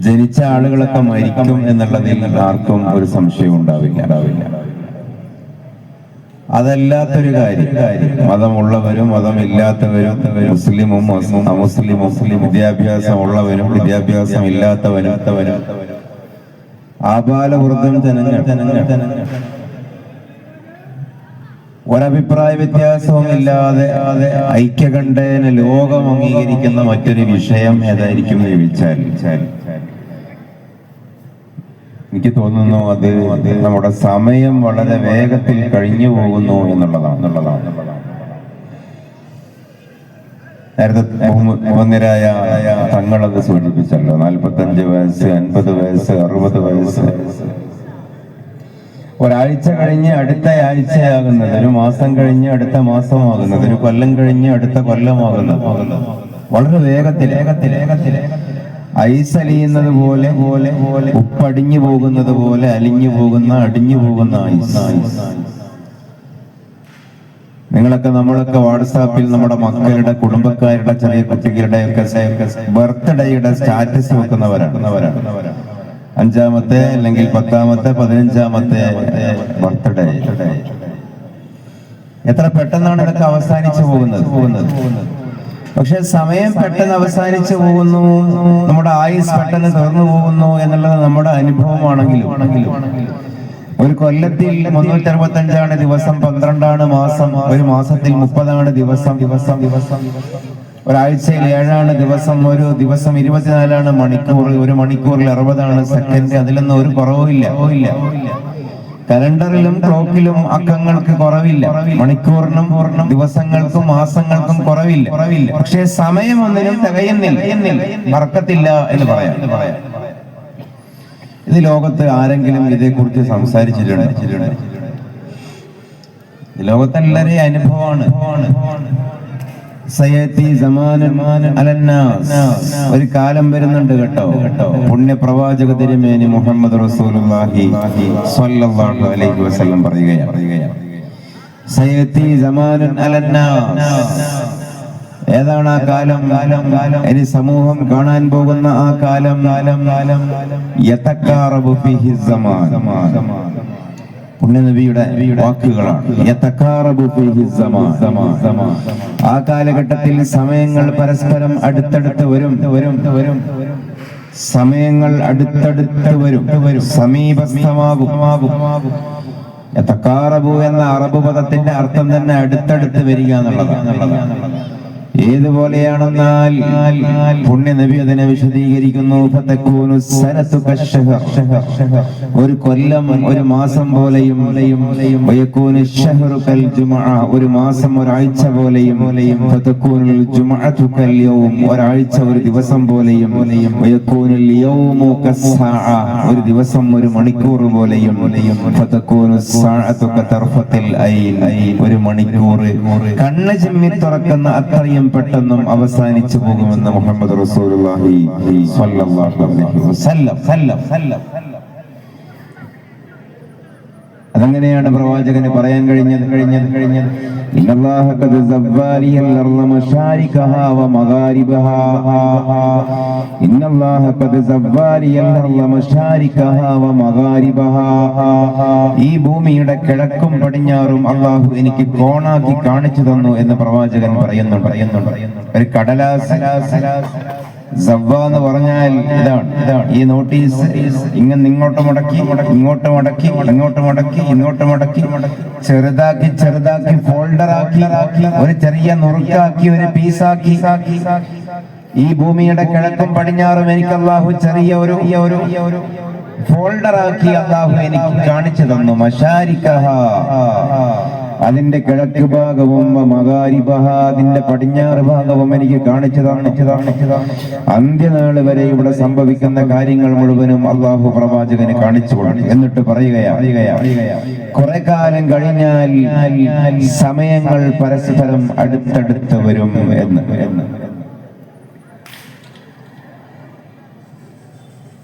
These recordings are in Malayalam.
ജനിച്ച ആളുകളൊക്കെ മരിക്കും എന്നുള്ളതിൽ ആർക്കും ഒരു സംശയം ഉണ്ടാവില്ല. ഉണ്ടാവില്ല. അതല്ലാത്തൊരു കാര്യം. മതമുള്ളവരും മതമില്ലാത്തവരും മുസ്ലിമും മുസ്ലിം അമുസ്ലിം മുസ്ലിം വിദ്യാഭ്യാസം ഉള്ളവരും വിദ്യാഭ്യാസം ഇല്ലാത്തവരും ആബാലവൃദ്ധം ജനങ്ങൾ. ജനങ്ങൾ. ഒരഭിപ്രായ വ്യത്യാസവും ഇല്ലാതെ ഐക്യകണ്ഠേന ലോകം അംഗീകരിക്കുന്ന മറ്റൊരു വിഷയം ഏതായിരിക്കും എന്ന് ചോദിച്ചാൽ? എനിക്ക് തോന്നുന്നു അത് നമ്മുടെ സമയം വളരെ വേഗത്തിൽ കഴിഞ്ഞു പോകുന്നു എന്നുള്ളതാണ്. എന്നുള്ളതാണ് നേരത്തെ ബഹുമന്യരായ തങ്ങളത് സൂചിപ്പിച്ചല്ലോ. നാൽപ്പത്തഞ്ച് വയസ്സ് അൻപത് വയസ്സ് അറുപത് വയസ്സ്. ഒരാഴ്ച കഴിഞ്ഞ് അടുത്ത ആഴ്ചയാകുന്നത് ഒരു മാസം കഴിഞ്ഞ് അടുത്ത മാസമാകുന്നത് ഒരു കൊല്ലം കഴിഞ്ഞ് അടുത്ത കൊല്ലമാകുന്നത്. വളരെ വേഗത്തിൽ വേഗത്തിൽ വേഗത്തിൽ. ഐസ് അലിയുന്നത് പോലെ പോലെ പോലെ ഉപ്പടിഞ്ഞു പോകുന്നത് പോലെ അലിഞ്ഞു പോകുന്ന അടിഞ്ഞു പോകുന്ന നിങ്ങളൊക്കെ നമ്മളൊക്കെ വാട്സാപ്പിൽ നമ്മുടെ മക്കളുടെ കുടുംബക്കാരുടെ ചെറിയ കുട്ടികളുടെ ഒക്കെ ബർത്ത്ഡേയുടെ സ്റ്റാറ്റസ് വെക്കുന്നവരാണ്. അഞ്ചാമത്തെ അല്ലെങ്കിൽ പത്താമത്തെ പതിനഞ്ചാമത്തെ ബർത്ത്ഡേ. എത്ര പെട്ടെന്നാണ് ഇതൊക്കെ അവസാനിച്ചു പോകുന്നത് പോകുന്നത്? പക്ഷെ സമയം പെട്ടെന്ന് അവസാനിച്ചു പോകുന്നു. നമ്മുടെ ആയുസ് പെട്ടെന്ന് തീർന്നു പോകുന്നു എന്നുള്ളത് നമ്മുടെ അനുഭവമാണെങ്കിലും. ഒരു കൊല്ലത്തിൽ മുന്നൂറ്റി അറുപത്തി അഞ്ചാണ് ദിവസം പന്ത്രണ്ടാണ് മാസം. ഒരു മാസത്തിൽ മുപ്പതാണ് ദിവസം. ദിവസം ദിവസം ഒരാഴ്ചയിൽ ഏഴാണ് ദിവസം ഒരു ദിവസം ഇരുപത്തിനാലാണ് മണിക്കൂർ. ഒരു മണിക്കൂറിൽ അറുപതാണ് സെക്കൻഡ്. അതിലൊന്നും ഒരു കുറവുമില്ല. ഇല്ല കലണ്ടറിലും ക്ലോക്കിലും അക്കങ്ങൾക്ക് കുറവില്ല. മണിക്കൂറിനും ദിവസങ്ങൾക്കും മാസങ്ങൾക്കും കുറവില്ല. കുറവില്ല പക്ഷേ സമയം ഒന്നിനും തികയുന്നില്ല. മറക്കത്തില്ല എന്ന് പറയാം. ഇത് ലോകത്ത് ആരെങ്കിലും ഇതേക്കുറിച്ച് സംസാരിച്ചിട്ടുണ്ട്. ലോകത്തെല്ലാരെയും അനുഭവമാണ്. ഒരു കാലം വരുന്നുണ്ട് കേട്ടോ. പുണ്യ പ്രവാചക തിരുമേനി മുഹമ്മദ് റസൂലുള്ളാഹി സ്വല്ലല്ലാഹു അലൈഹി വസല്ലം അലന്നാസ്. ഏതാണ് ആ കാലം? കാലം കാലം ഇനി സമൂഹം കാണാൻ പോകുന്ന ആ കാലം. കാലം കാലം സമാൻ പുണ്യനബിയുടെ വാക്കുകളാണ്. ആ കാലഘട്ടത്തിൽ സമയങ്ങൾ പരസ്പരം അടുത്തടുത്ത് വരും. വരും. വരും സമയങ്ങൾ അടുത്തടുത്ത് വരും. വരും. സമീപസ്ഥമാകും. എന്ന അറബ് പദത്തിന്റെ അർത്ഥം തന്നെ അടുത്തടുത്ത് വരിക എന്നുള്ളതാണ്. ഏതുപോലെയാണെന്നാൽ പുണ്യ നബി അതിനെ വിശദീകരിക്കുന്നു. ഒരു കൊല്ലം ഒരു മാസം പോലെയും ഒരു മാസം ഒരാഴ്ച പോലെയും. ഒരാഴ്ച ഒരു ദിവസം പോലെയും. ഒരു ദിവസം ഒരു മണിക്കൂർ പോലെയും. ഒരു മണിക്കൂർ കണ്ണ് ചിമ്മി തുറക്കുന്ന അത്രയും പെട്ടെന്നും അവസാനിച്ചു പോകുമെന്ന് മുഹമ്മദ് റസൂലുള്ളാഹി സ്വല്ലല്ലാഹു അലൈഹി വസല്ലം. സല്ലം പ്രവാചകന് പറയാൻ കഴിഞ്ഞത്. കഴിഞ്ഞത് കഴിഞ്ഞത്. ഈ ഭൂമിയുടെ കിഴക്കും പടിഞ്ഞാറും അള്ളാഹു എനിക്ക് കോണാക്കി കാണിച്ചു തന്നു എന്ന് പ്രവാചകൻ പറയുന്നുണ്ട് പറയുന്നുണ്ട് ഒരു കടലാസ്. എന്ന് പറഞ്ഞാൽ ഇതാണ്. ഈ നോട്ടീസ് ഇങ്ങനെ ഇങ്ങോട്ട് മുടക്കി ഇങ്ങോട്ട് മുടക്കി ഇങ്ങോട്ട് മുടക്കി ഇങ്ങോട്ട് മുടക്കി ചെറുതാക്കി ചെറുതാക്കി ഫോൾഡർ ആക്കി ഒരു ചെറിയ നുറുക്കാക്കി ഒരു പീസാക്കി. ഈ ഭൂമിയുടെ കിഴക്കും പടിഞ്ഞാറും എനിക്ക് അള്ളാഹു ചെറിയ ഒരു ഒരു ഫോൾഡർ ആക്കി അള്ളാഹു എനിക്ക് കാണിച്ചു തന്നു. മഷാരിക്കഹ അതിന്റെ കിഴക്ക് ഭാഗവും മകാരിബഹ അതിന്റെ പടിഞ്ഞാറ് ഭാഗവും എനിക്ക് കാണിച്ചു കാണിച്ചു കാണിച്ചു അന്ത്യനാൾ വരെ ഇവിടെ സംഭവിക്കുന്ന കാര്യങ്ങൾ മുഴുവനും അള്ളാഹു പ്രവാചകന് കാണിച്ചു എന്നിട്ട് പറയുകയാണ്. പറയുകയാ കുറെ കാലം കഴിഞ്ഞാൽ സമയങ്ങൾ പരസ്പരം അടുത്തടുത്ത് വരും എന്ന്.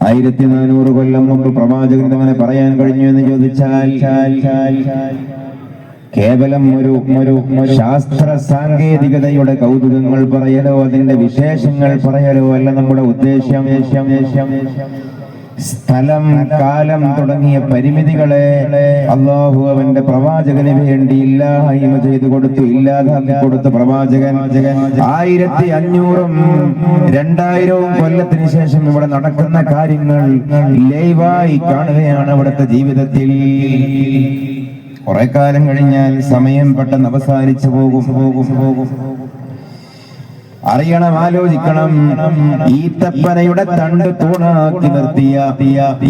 ആയിരത്തി നാനൂറ് കൊല്ലം മുമ്പ് പ്രവാചകൻ അങ്ങനെ പറയാൻ കഴിഞ്ഞു എന്ന് ചോദിച്ചാൽ കേവലം ഒരു ഒരു ശാസ്ത്ര സാങ്കേതികതയുടെ കൗതുകങ്ങൾ പറയലോ അതിന്റെ വിശേഷങ്ങൾ പറയലോ അല്ല നമ്മുടെ ഉദ്ദേശ്യം. സ്ഥലം കാലം തുടങ്ങിയ പരിമിതികളെ അള്ളാഹു അവന്റെ പ്രവാചകന് വേണ്ടി ഇല്ലായ്മ ചെയ്തു കൊടുത്തു ഇല്ലാതാക്കി കൊടുത്ത പ്രവാചകൻ. ആയിരത്തി അഞ്ഞൂറും രണ്ടായിരവും കൊല്ലത്തിന് ശേഷം ഇവിടെ നടക്കുന്ന കാര്യങ്ങൾ ലൈവായി കാണുകയാണ് അവിടുത്തെ ജീവിതത്തിൽ. കുറെ കാലം കഴിഞ്ഞാൽ സമയം പെട്ടെന്ന് അവസാനിച്ചു പോകും. പോകും പോകും അറിയണം ആലോചിക്കണം. ഈത്തപ്പനയുടെ തണ്ട് തൂണാക്കി നിർത്തിയ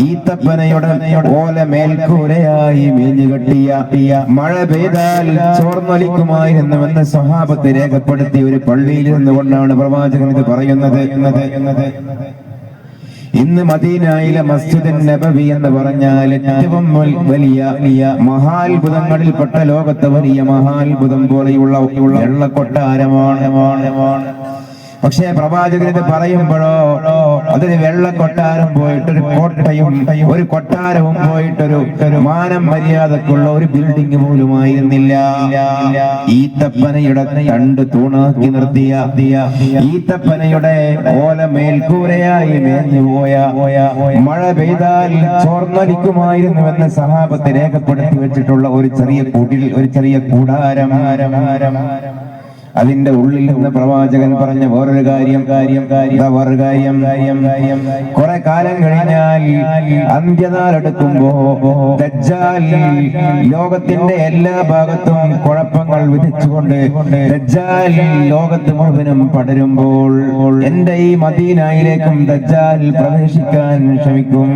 ഈത്തപ്പനയുടെ ഓല മേൽക്കൂരയായി മീഞ്ഞു കെട്ടിയ മഴ പെയ്താൽ ചോർന്നൊലിക്കുമായിരുന്നുവെന്ന് സ്വഭാവത്തെ രേഖപ്പെടുത്തി ഒരു പള്ളിയിൽ നിന്നുകൊണ്ടാണ് പ്രവാചകൻ ഇത് പറയുന്നത്. എന്നത് എന്നത് ഇന്ന് മദീനായിലെ മസ്ജിദ് നബവി എന്ന് പറഞ്ഞാൽ ഏറ്റവും വലിയ മഹാത്ഭുതങ്ങളിൽപ്പെട്ട ലോകത്തെ വലിയ മഹാത്ഭുതം പോലെയുള്ള വെള്ള കൊട്ടാരമാണ് പക്ഷേ പ്രവാചകൻ ഇത് പറയുമ്പോഴോ അതിന് വെള്ള കൊട്ടാരം പോയിട്ട് ഒരു കോട്ടയും ഒരു കൊട്ടാരവും പോയിട്ടൊരു മാനം മര്യാദക്കുള്ള ഒരു ബിൽഡിംഗ് പോലുമായിരുന്നില്ല. ഈത്തപ്പനയുടെ രണ്ട് തൂണാക്കി നിർത്തിയ ഈത്തപ്പനയുടെ ഓല മേൽക്കൂരയായി മേഞ്ഞു പോയ മഴ പെയ്താൽ ചോർന്നലിക്കുമായിരുന്നുവെന്ന് സഹാബത്ത് രേഖപ്പെടുത്തി വെച്ചിട്ടുള്ള ഒരു ചെറിയ കുടിൽ ഒരു ചെറിയ കൂടാരം. അതിന്റെ ഉള്ളിൽ നിന്ന് പ്രവാചകൻ പറഞ്ഞ വേറൊരു കാര്യം. കാര്യം കാര്യം വേറൊരു കാര്യം. കാര്യം കാര്യം കുറെ കാലം കഴിഞ്ഞാൽ അന്ത്യനാളെടുക്കുമ്പോ ദജ്ജാൽ ലോകത്തിന്റെ എല്ലാ ഭാഗത്തും കുഴപ്പങ്ങൾ വിധിച്ചുകൊണ്ട് ദജ്ജാൽ ലോകത്ത് മുഴുവനും പടരുമ്പോൾ എന്റെ ഈ മദീനായിലേക്കും ദജ്ജാൽ പ്രവേശിക്കാൻ ശ്രമിക്കും.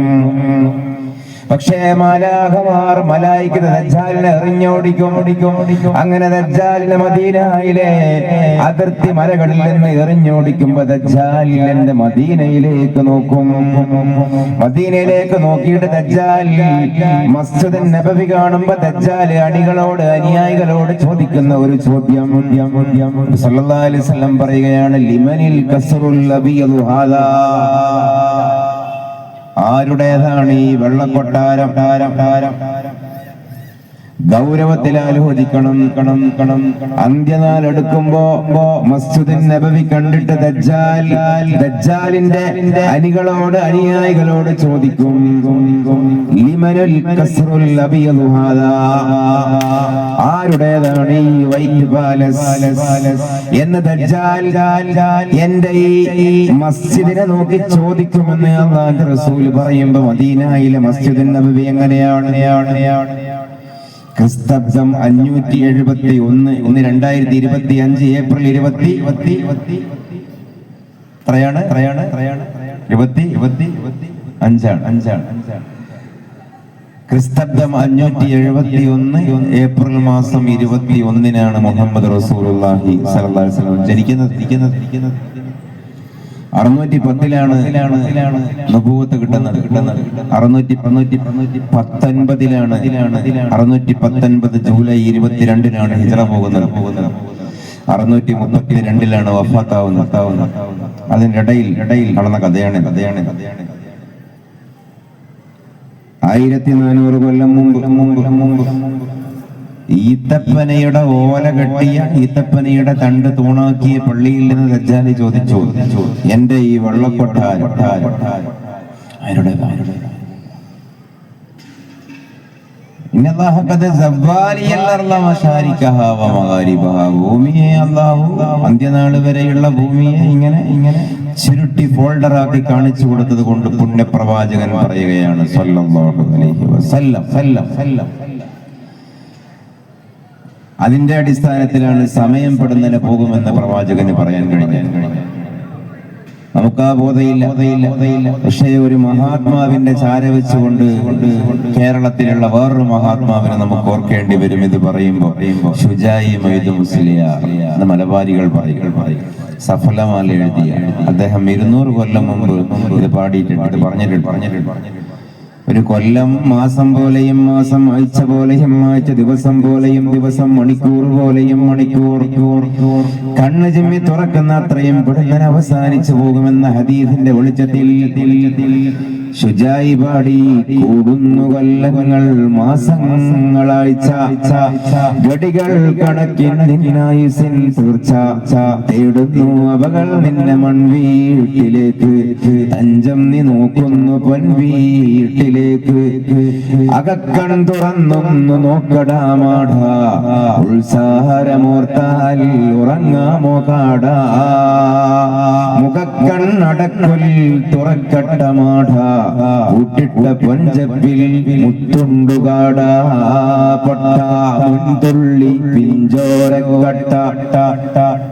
പക്ഷേ മാലാഹമാർ മലായിക്കുന്ന ദജ്ജാലിനെ എറിഞ്ഞോടിക്കും. ഓടിക്കും അങ്ങനെ ദജ്ജാലിനെ മദീനയിലെ അതിർത്തി മലകളിൽ നിന്ന് എറിഞ്ഞോടിക്കുമ്പോ ദജ്ജാൽ എന്റെ മദീനയിലേക്ക് നോക്കും. മദീനയിലേക്ക് നോക്കിയിട്ട് ദജ്ജാൽ മസ്ജിദ് നബവി കാണുമ്പോ ദജ്ജാൽ അണികളോട് അനുയായികളോട് ചോദിക്കുന്ന ഒരു ചോദ്യം. സല്ലല്ലാഹു അലൈഹി വസല്ലം പറയുകയാണ് ലിമനിൽ കസ്റുൽ അബിയദു ഹാദാ? ആരുടേതാണ് ഈ വെള്ളക്കൊട്ടാരം? താരം താരം ഗൗരവത്തിൽ ആലോചിക്കണം കണം കണം. അന്ത്യനാൾ എടുക്കുമ്പോ മസ്ജിദിൻ നബവി കണ്ടിട്ട് ദജ്ജാൽ ദജ്ജാലിന്റെ അനികളോട് അനുയായികളോട് ചോദിക്കും ലിമനുൽ കസ്റുൽ അബിയദു ഹാദാ. ആരുടേതാണ് ഈ വൈറ്റ് പാലസ്? എന്ന് ദജ്ജാൽ എന്റെ ഈ മസ്ജിദിനെ നോക്കി ചോദിക്കുമെന്ന് അള്ളാഹു റസൂൽ പറയുമ്പോ മദീനയിലെ മസ്ജിദിൻ നബവി എങ്ങനെയാണ്? ക്രിസ്തബ്ദം അഞ്ഞൂറ്റി എഴുപത്തി ഒന്ന് ഇന്ന് രണ്ടായിരത്തി ഇരുപത്തി അഞ്ച് ഏപ്രിൽ ഇരുപത്തി എത്രയാണ്? എത്രയാണ്? എത്രയാണ്? ഇരുപത്തി ഇരുപത്തി അഞ്ചാണ്. അഞ്ചാണ്. ക്രിസ്തബ്ദം അഞ്ഞൂറ്റി എഴുപത്തി ഒന്ന് ഏപ്രിൽ മാസം ഇരുപത്തി ഒന്നിനാണ് മുഹമ്മദ് വസല്ലം ജനിക്കുന്നത്. ഇരിക്കുന്നത് അറുന്നൂറ്റി പത്തിലാണ് നബൂവത്ത് കിട്ടുന്നത്. അറുന്നൂറ്റി അറുന്നൂറ്റി പത്തൊൻപതിലാണ് അറുന്നൂറ്റി പത്തൊൻപത് ജൂലൈ ഇരുപത്തിരണ്ടിനാണ് ഹിജറ പോകുന്നത്. അറുന്നൂറ്റി മുപ്പത്തി രണ്ടിലാണ് വഫാത്താവുന്നത്. അതിനിടയിൽ ഇടയിൽ നടന്ന കഥയാണ് കഥയാണ് കഥയാണ് ആയിരത്തി നാനൂറ് കൊല്ലം മുമ്പ് മുമ്പ് മുമ്പ് ഈത്തപ്പനയുടെ ഓല കെട്ടിയ ഈത്തപ്പനയുടെ തണ്ട് തൂണാക്കിയ പള്ളിയിൽ നിന്ന് ദജ്ജാലി ചോദിച്ചു എന്റെ ഈ വെള്ളക്കൊട്ടാരം. ഭൂമിയെ അല്ലാഹു അന്ത്യനാൾ വരെയുള്ള ഭൂമിയെ ഇങ്ങനെ ഇങ്ങനെ ചുരുട്ടി ഫോൾഡറാക്കി കാണിച്ചു കൊടുത്തത് കൊണ്ട് പുണ്യപ്രവാചകൻ പറയുകയാണ് സല്ലല്ലാഹു അലൈഹി വസല്ലം സല്ലം സല്ലം അതിന്റെ അടിസ്ഥാനത്തിലാണ് സമയം പെടുന്നതിന് പോകുമെന്ന് പ്രവാചകന് പറയാൻ കഴിഞ്ഞത്. നമുക്ക് ആ ബോധയില്ല. പക്ഷേ ഒരു മഹാത്മാവിന്റെ ചാര വെച്ചുകൊണ്ട് കേരളത്തിലുള്ള വേറൊരു മഹാത്മാവിനെ നമുക്ക് ഓർക്കേണ്ടി വരും ഇത് പറയുമ്പോ ഷുജായി മലബാരികൾ സഫലമാല എഴുതിയ. അദ്ദേഹം ഇരുന്നൂറ് കൊല്ലം മുമ്പ് ഇത് പാടിയിട്ടുണ്ട് പറഞ്ഞിട്ടുണ്ട് പറഞ്ഞിട്ടുണ്ട് പറഞ്ഞിട്ടുണ്ട്. ഒരു കൊല്ലം മാസം പോലെയും മാസം ആഴ്ച പോലെയും ആഴ്ച ദിവസം പോലെയും ദിവസം മണിക്കൂർ പോലെയും മണിക്കൂർ. കണ്ണ് ചിമ്മി തുറക്കുന്ന അത്രയും പിടുങ്ങൻ അവസാനിച്ചു പോകുമെന്ന ഹദീസിന്റെ വെളിച്ചത്തിൽ. ശുചായി പാടി കൂടുന്നു കൊല്ലങ്ങൾ മാസങ്ങളാഴ്ച ഗടികൾ കണക്കിൻ തീർച്ച. തേടുന്നു അവകൾ നിന്നെ മൺവീട്ടിലേക്ക്. തഞ്ചം നീ നോക്കുന്നു പൊൻവീട്ടിലേക്ക്. അകക്കൺ തുറന്നൊന്നു നോക്കടാമാട ഉത്സാഹരമോർത്താൽ ഉറങ്ങാമോ കാടാ. മുഖക്കണ്ണടക്കുൽ തുറക്കട്ട മാട കൂട്ടിട്ട പൊഞ്ചപ്പിൽ മുത്തുണ്ടുകാട പൊട്ട മുൻതുള്ളി പിഞ്ചോരക്കട്ട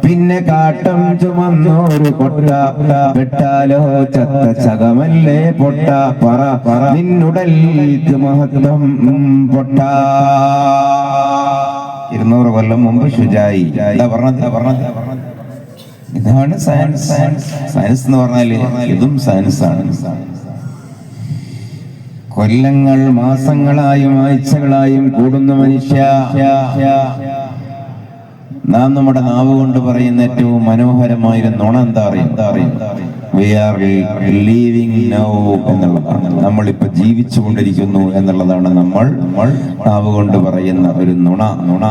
പിന്നെ കാട്ടം ചുമന്നോരു കൊട്ട. പെട്ടാലോ ചത്ത ചകമല്ലേ പൊട്ട. പറ പറ. നിന്നുടൽ മഹത്വം പൊട്ട. ഇരുന്നൂറ് കൊല്ലം മുമ്പ് ശുചായി എന്താ പറഞ്ഞത്? പറഞ്ഞത് ഇതാണ് സയൻസ് സയൻസ് സയൻസ് എന്ന് പറഞ്ഞാൽ ഇതും സയൻസ് ആണ്. കൊല്ലങ്ങൾ മാസങ്ങളായും ആഴ്ചകളായും കൂടുന്ന മനുഷ്യ. നാം നമ്മുടെ നാവ് കൊണ്ട് പറയുന്ന ഏറ്റവും മനോഹരമായ നുണ എന്താ അറിയും? വി ആർ ലീവിങ് നൗ നമ്മളിപ്പോ ജീവിച്ചു കൊണ്ടിരിക്കുന്നു എന്നുള്ളതാണ് നമ്മൾ നമ്മൾ നാവ് കൊണ്ട് പറയുന്ന ഒരു നുണ. നുണ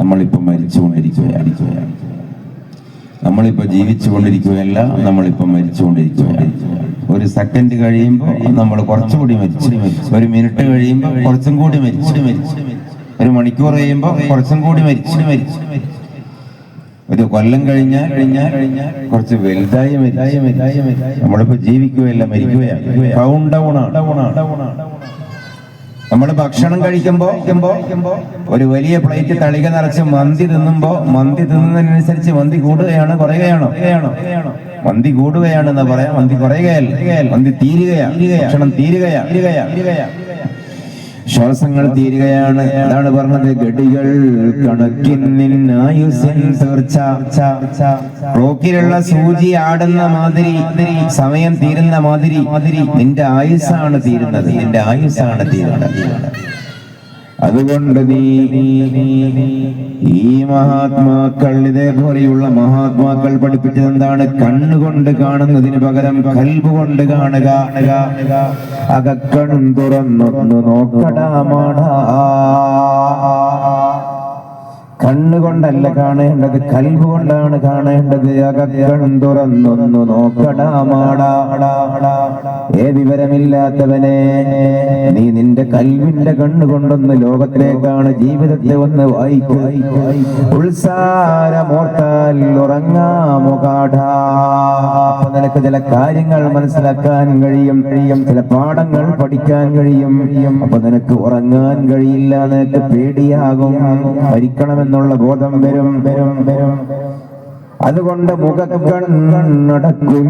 നമ്മളിപ്പോ മരിച്ചുകൊണ്ടിരിക്കുകയാണ്. നമ്മളിപ്പോ ജീവിച്ചുകൊണ്ടിരിക്കുകയല്ല നമ്മളിപ്പോ മരിച്ചുകൊണ്ടിരിക്കുകയാണ്. ഒരു സെക്കൻഡ് കഴിയുമ്പോൾ നമ്മൾ കുറച്ചുകൂടി മരിച്ചു ഒരു മിനിറ്റ് കഴിയുമ്പോൾ കുറച്ചും കൂടി മരിച്ചു മരിച്ചു ഒരു മണിക്കൂർ കഴിയുമ്പോൾ കുറച്ചും കൂടി മരിച്ചു മരിച്ചു ഒരു കൊല്ലം കഴിഞ്ഞാൽ കഴിഞ്ഞാൽ കഴിഞ്ഞാൽ കുറച്ച് വലുതായി മരിച്ചു മരിച്ചായി നമ്മളിപ്പോ ജീവിക്കുകയല്ല മരിക്കുകയാണ്. ആണ് ഡൗൺ ആണ്. നമ്മൾ ഭക്ഷണം കഴിക്കുമ്പോ കഴിക്കുമ്പോ ഒരു വലിയ പ്ലേറ്റ് തളിക നിറച്ച് മന്തി തിന്നുമ്പോ മന്തി തിന്നുന്നതിനനുസരിച്ച് മന്തി കൂടുകയാണ് കുറയുകയാണോ? മന്തി കൂടുകയാണെന്ന് പറയാം. മന്തി കുറയുകയല്ല? മന്തി തീരുകയാണ് ഭക്ഷണം തീരുകയാണ് തീരുകയാ. തീരുകയാ. ശ്വാസങ്ങൾ തീരുകയാണ്. അതാണ് പറഞ്ഞത് ഗടികൾ തീർച്ച. റോക്കിലുള്ള സൂചി ആടുന്ന മാതിരി സമയം തീരുന്ന മാതിരി നിന്റെ ആയുസ്സാണ് തീരുന്നത്. നിന്റെ ആയുസ്സാണ് തീരുന്നത്. അതുകൊണ്ട് നീ ഈ മഹാത്മാക്കൾ ഇതേപോലെയുള്ള മഹാത്മാക്കൾ പഠിപ്പിച്ചത് എന്താണ് കണ്ണുകൊണ്ട് കാണുന്നതിന് പകരം കൽബ് കൊണ്ട് കാണുക. അകക്കൺ തുറന്നൊന്ന് നോക്കടാമാടാ കണ്ണുകൊണ്ടല്ല കാണേണ്ടത് കൽവ് കൊണ്ടാണ് കാണേണ്ടത്. അകക്കൺ തുറന്നൊന്നു നോക്കടാമാടാ ഏ വിവരമില്ലാത്തവനെ നീ നിന്റെ കൽവിന്റെ കണ്ണുകൊണ്ടൊന്ന് ലോകത്തിലേക്കാണ് ജീവിതത്തെ ഒന്ന് വായിക്കുക ഉത്സാരമോർത്താൽ ഉറങ്ങാമോ കാടാ. നിനക്ക് ചില കാര്യങ്ങൾ മനസ്സിലാക്കാൻ കഴിയും കഴിയും ചില പാഠങ്ങൾ പഠിക്കാൻ കഴിയും. അപ്പൊ നിനക്ക് ഉറങ്ങാൻ കഴിയില്ല നിനക്ക് പേടിയാകും. മരിക്കണമെന്നുള്ള ബോധം വരും വരും വരും. അതുകൊണ്ട് മുഖക്കണ്ണടക്കുൽ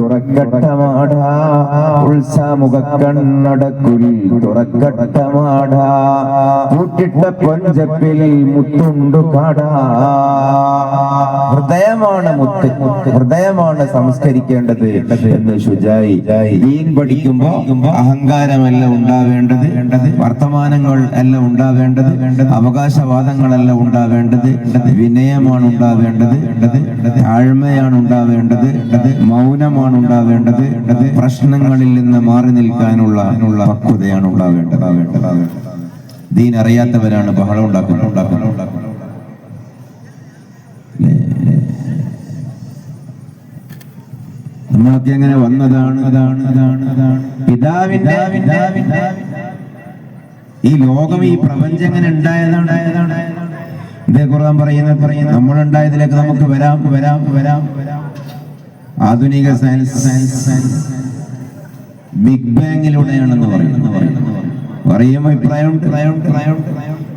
തുറക്കട്ടമാടാ. ഉത്സാ മുഖക്കണ്ണടക്കുൽ തുറക്കട്ടമാടാ. കൂട്ടിട്ട കൊഞ്ചപ്പിൽ മുത്തുണ്ടു കാടാ. ഹൃദയമാണ് മുത്ത് ഹൃദയമാണ് സംസ്കരിക്കേണ്ടത് എന്ന് ശുചായി ദീൻ പഠിക്കുമ്പോ അഹങ്കാരമല്ല ഉണ്ടാവേണ്ടത് വർത്തമാനങ്ങൾ അല്ല ഉണ്ടാവേണ്ടത് അവകാശവാദങ്ങളല്ല ഉണ്ടാവേണ്ടത് വിനയമാണ് ഉണ്ടാവേണ്ടത് താഴ്മയാണ് ഉണ്ടാവേണ്ടത് മൗനമാണ് ഉണ്ടാവേണ്ടത് പ്രശ്നങ്ങളിൽ നിന്ന് മാറി നിൽക്കാനുള്ള പക്വതയാണ് ഉണ്ടാവേണ്ടത്. ദീൻ അറിയാത്തവരാണ് ബഹളം ഉണ്ടാക്കുന്നത്. ഉണ്ടാക്കുന്നത് ഉണ്ടാക്കുന്നത് നമ്മളൊക്കെ അങ്ങനെ വന്നതാണ്? പിതാവിന്റെ ഈ ലോകം ഈ പ്രപഞ്ചം എങ്ങനെ ഉണ്ടായതാണ്? ഇതേ ഖുർആൻ പറയുന്ന നമ്മളുണ്ടായതിലേക്ക് നമുക്ക് വരാം വരാം വരാം. ആധുനിക സയൻസ് സയൻസ് സയൻസ്. ബിഗ് ബാങ്ങിലൂടെയാണെന്ന് പറയുന്നു പറയും അഭിപ്രായം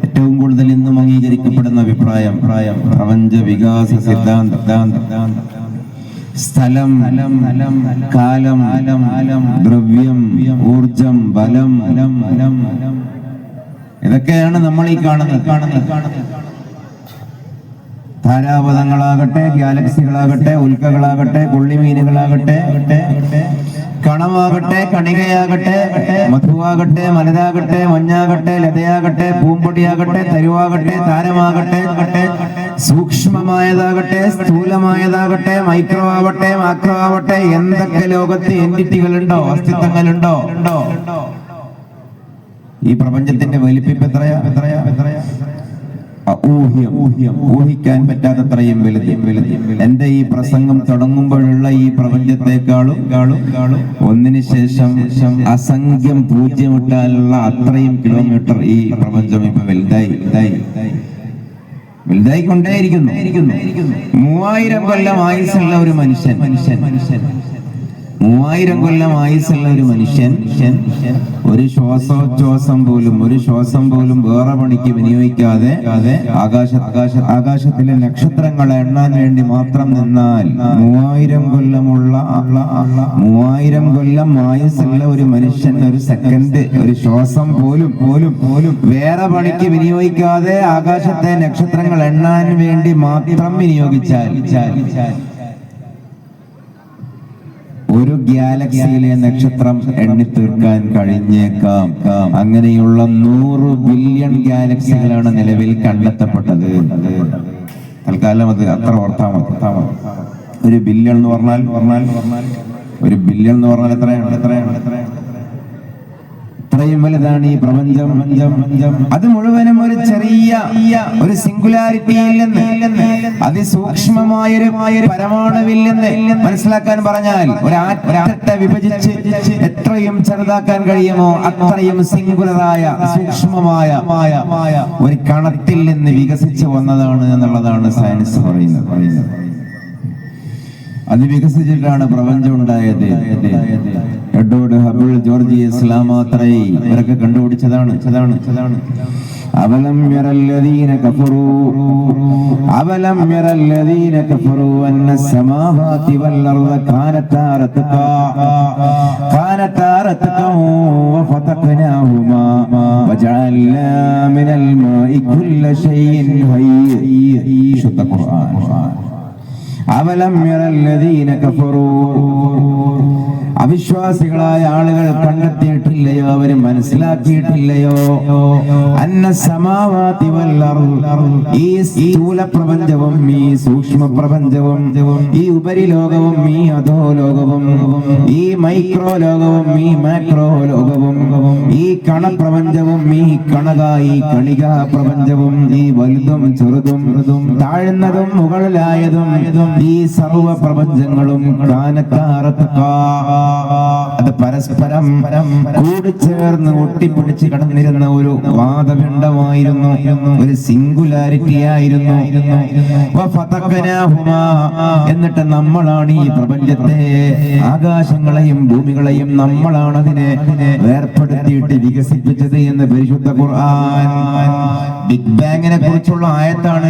ഏറ്റവും കൂടുതൽ ഇന്നും അംഗീകരിക്കപ്പെടുന്ന അഭിപ്രായം പ്രായം പ്രപഞ്ച വികാസ സിദ്ധാന്തം. സ്ഥലം കാലം ദ്രവ്യം ഊർജം ബലം. ഇതൊക്കെയാണ് നമ്മൾ ഈ കാണുന്നത് കാണുന്നത് കാണുന്നത്. താരാപഥങ്ങളാകട്ടെ ഗാലക്സികളാകട്ടെ ഉൽക്കകളാകട്ടെ പുള്ളിമീനുകളാകട്ടെ കണമാകട്ടെ കണികയാകട്ടെ മധുവാകട്ടെ മലരാകട്ടെ മഞ്ഞാകട്ടെ ലതയാകട്ടെ പൂമ്പൊടിയാകട്ടെ തരുവാകട്ടെ താരമാകട്ടെ സൂക്ഷ്മമായതാകട്ടെ സ്ഥൂലമായതാകട്ടെ മൈക്രോ ആവട്ടെ മാക്രോ ആവട്ടെ എന്തൊക്കെ ലോകത്ത് എന്റിറ്റികളുണ്ടോ അസ്തിത്വങ്ങളുണ്ടോ? ഈ പ്രപഞ്ചത്തിന്റെ വലിപ്പിപ്പ് എത്രയാ എത്രയാ എത്രയാ? ഊഹ്യം. ഊഹിക്കാൻ പറ്റാത്തത്രയും വലുത്. എന്റെ ഈ പ്രസംഗം തുടങ്ങുമ്പോഴുള്ള ഈ പ്രപഞ്ചത്തെക്കാളും കാളും കാളും ഒന്നിനു ശേഷം അസംഖ്യം പൂജ്യം ഇട്ടാലുള്ള അത്രയും കിലോമീറ്റർ ഈ പ്രപഞ്ചം ഇപ്പൊ വലുതായി. വലുതായി വലുതായി കൊണ്ടേയിരിക്കുന്നു മൂവായിരം കൊല്ലം ആയുസുള്ള ഒരു മനുഷ്യൻ മനുഷ്യൻ മനുഷ്യൻ. മൂവായിരം കൊല്ലം ആയുസുള്ള ഒരു മനുഷ്യൻ ഒരു ശ്വാസോച്ഛ്വാസം പോലും ഒരു ശ്വാസം പോലും വേറെ പണിക്ക് വിനിയോഗിക്കാതെ ആകാശ ആകാശ ആകാശത്തിലെ നക്ഷത്രങ്ങളെ എണ്ണാൻ വേണ്ടി മാത്രം നിന്നാൽ മൂവായിരം കൊല്ലമുള്ള മൂവായിരം കൊല്ലം ആയുസുള്ള ഒരു മനുഷ്യൻ ഒരു സെക്കൻഡ് ഒരു ശ്വാസം പോലും പോലും പോലും വേറെ പണിക്ക് വിനിയോഗിക്കാതെ ആകാശത്തെ നക്ഷത്രങ്ങൾ എണ്ണാൻ വേണ്ടി മാത്രം വിനിയോഗിച്ചാൽ ഒരു ഗാലക്സിയിലെ നക്ഷത്രം എണ്ണി തീർക്കാൻ കഴിഞ്ഞേക്കാം. അങ്ങനെയുള്ള നൂറ് ബില്യൺ ഗാലക്സികളാണ് നിലവിൽ കണ്ടെത്തപ്പെട്ടത്. തൽക്കാലം അത് അത്ര ഓർത്താ മതി. ഒരു ബില്യൺ എന്ന് പറഞ്ഞാൽ പറഞ്ഞാൽ ഒരു ബില്യൺ എന്ന് പറഞ്ഞാൽ എത്രയാണ് എത്രയാണ് എത്രയാണ്? ഇത്രയും ഈ പ്രപഞ്ചം. അത് മുഴുവനും ഒരു ചെറിയ ഒരു സിംഗുലാരിറ്റിയിൽ നിന്ന് അതിസൂക്ഷ്മമായ ഒരു പരമാണുവിൽ നിന്ന് മനസ്സിലാക്കാൻ പറഞ്ഞാൽ ഒരു ആറ്റത്തെ വിഭജിച്ച് എത്രയും ചെറുതാക്കാൻ കഴിയുമോ അത്രയും സിംഗുലറായ സൂക്ഷ്മമായ ഒരു കണത്തിൽ നിന്ന് വികസിച്ചു വന്നതാണ് എന്നുള്ളതാണ് സയൻസ് പറയുന്നത്. അതിവികസിച്ചിട്ടാണ് പ്രപഞ്ചം ഉണ്ടായത് എഡ്വേർഡ് ഹബിൾ ജോർജ് ഇസ്ലാമാത്രൈ ഇവരൊക്കെ കണ്ടുപിടിച്ചതാണ്. അവലം യറല്ലദീന കഫറു. അവലം കഫറു വൽ അർദ മിനൽ മാഇ കുല്ല ഹയ്യ ശുദ്ധ ഖുർആൻ. അവലം അവിശ്വാസികളായ ആളുകൾ കണ്ടെത്തിയിട്ടില്ലയോ? അവർ മനസ്സിലാക്കിയിട്ടില്ലയോ? അന്ന സമാവാതി ഈ സ്ഥൂല പ്രപഞ്ചവും ഈ സൂക്ഷ്മ പ്രപഞ്ചവും ഈ ഉപരിലോകവും ഈ അധോ ലോകവും ഈ മൈക്രോ ലോകവും ഈ മാക്രോ ലോകവും ഈ കണപ്രപഞ്ചവും ഈ കണക ഈ കണിക പ്രപഞ്ചവും ഈ വലുതും ചെറുതും താഴ്ന്നതും മുകളിലായതും ഈ സർവ പ്രപഞ്ചങ്ങളും അത് പരസ്പരം കൂടിച്ചേർന്ന് ഒട്ടിപ്പിടിച്ച് കടന്നിരുന്ന ഒരു വാദപിണ്ഡമായിരുന്നു ഒരു സിംഗുലാരിറ്റി ആയിരുന്നു. എന്നിട്ട് നമ്മളാണ് ഈ പ്രപഞ്ചത്തെ. ആകാശങ്ങളെയും ഭൂമികളെയും നമ്മളാണ് അതിനെ വേർപ്പെടുത്തിയിട്ട് വികസിപ്പിച്ചത് എന്ന് പരിശുദ്ധ ബിഗ് ബാങ്ങിനെ കുറിച്ചുള്ള ആയത്താണ്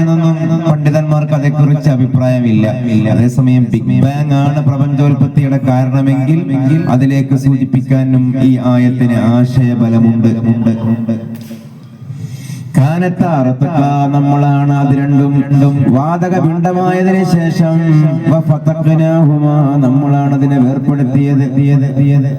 പണ്ഡിതന്മാർക്ക് അതേക്കുറിച്ച് അഭിപ്രായമില്ല. അതേസമയം ബിഗ് ബാങ് ആണ് പ്രപഞ്ചോൽപത്തിയുടെ കാരണമെങ്കിൽ അതിലേക്ക് സൂചിപ്പിക്കാനും ഈ ആയത്തിന് ആശയബലമുണ്ട്. ഉണ്ട് ഉണ്ട് നമ്മളാണ് അത് രണ്ടും. രണ്ടും വാതക പിണ്ടമായതിനു ശേഷം നമ്മളാണ് അതിനെ വേർപ്പെടുത്തിയത്. തിയത് തിയത്